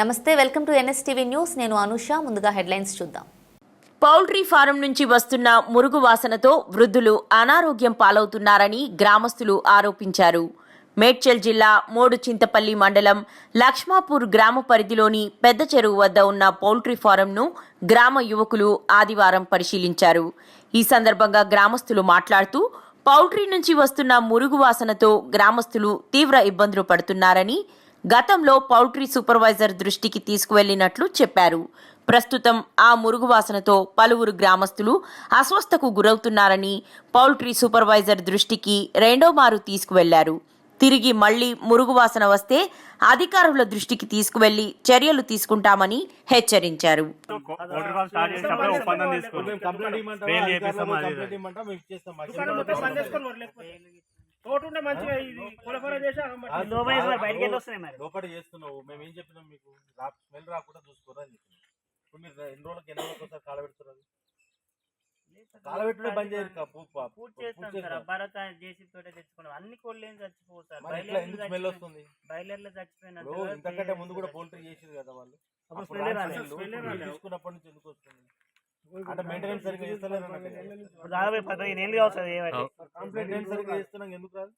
నమస్తే welcome to NSTV news. నేను అనుష ముందుగా హెడ్లైన్స్ చూద్దాం. పౌల్ట్రీ ఫారం నుంచి వస్తున్న మురుగు వాసనతో వృద్ధులు అనారోగ్యం పాలవుతున్నారని గ్రామస్తులు ఆరోపించారు. మేడ్చల్ జిల్లా మూడు చింతపల్లి మండలం లక్ష్మాపూర్ గ్రామ పరిధిలోని పెద్ద చెరువు వద్ద ఉన్న పౌల్ట్రీ ఫారంను గ్రామ యువకులు ఆదివారం పరిశీలించారు. ఈ సందర్భంగా గ్రామస్తులు మాట్లాడుతూ పౌల్ట్రీ నుంచి వస్తున్న మురుగు వాసనతో గ్రామస్తులు తీవ్ర ఇబ్బందులు పడుతున్నారని గతంలో పౌల్ట్రీ సూపర్వైజర్ దృష్టికి తీసుకువెళ్ళినట్లు చెప్పారు. ప్రస్తుతం ఆ మురుగు వాసనతో పలువురు గ్రామస్తులు అస్వస్థకు గురవుతున్నారని పౌల్ట్రీ సూపర్వైజర్ దృష్టికి రెండో మారు తీసుకువెళ్ళారు. తిరిగి మళ్ళీ మురుగు వాసన వస్తే అధికారుల దృష్టికి తీసుకువెళ్ళి చర్యలు తీసుకుంటామని హెచ్చరించారు. ఒప్పందం ఉంటే మంచిగా ఇది కొలకొల చేసి బయటికి వెళ్ళి వస్తున్నాయి మరి. లోపల చేస్తున్నావు. మేము ఏం చెప్పినాం మీకు? రా- స్మెల్ రాకుండా చూసుకోరా అని చెప్పినాం. ఇప్పుడు మీరు ఎన్ని రోజులకి ఎన్ని రోజులకి ఒకసారి కాలబెడుతున్నారు కాలబెట్టుడే బంద్ చేయరు పూర్తి చేస్తాం. భరత్ జేసీ తోటే తెచ్చుకున్నాం. అన్ని కోళ్ళు ఏం ఎందుకు స్మెల్ వస్తుంది? బయలర్లో చచ్చిపోయిన ఇంతకంటే ముందు కూడా పోల్ట్రీ చేసేది కదా వాళ్ళు. తీసుకున్నప్పటి నుంచి ఎందుకు వస్తుంది? అంటే మెయింటెనెన్స్ సరిగ్గా చేస్తలేరు దాదాపు పదిహేను ఏళ్ళు కావచ్చు సరిగ్గా చేస్తున్నాం ఎందుకు రాదు?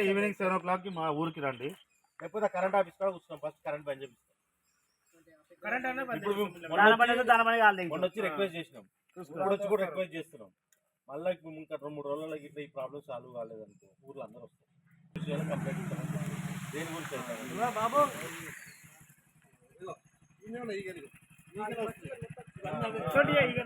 ఈవినింగ్ సెవెన్ ఓ క్లాక్కి మా ఊరికి రండి. లేకపోతే కరెంట్ ఆఫీస్ కూడా కూర్చున్నాం. ఫస్ట్ కరెంట్ బంద్ చేపిస్తాం. మొన్న వచ్చి- పని పని రిక్వెస్ట్ చేసినాం. ఇప్పుడు వచ్చి కూడా రిక్వెస్ట్ చేస్తున్నాం. మళ్ళీ ఇప్పుడు ఇంకా రెండు మూడు రోజుల్లో ఇట్లా ఈ ప్రాబ్లమ్ సాల్వ్ కాలేదనుకో ఊర్లో అందరూ వస్తారు. కంప్లైంట్ ఇస్తాం. దేని గురించి బాబు. చూడు ఇక, ఇక.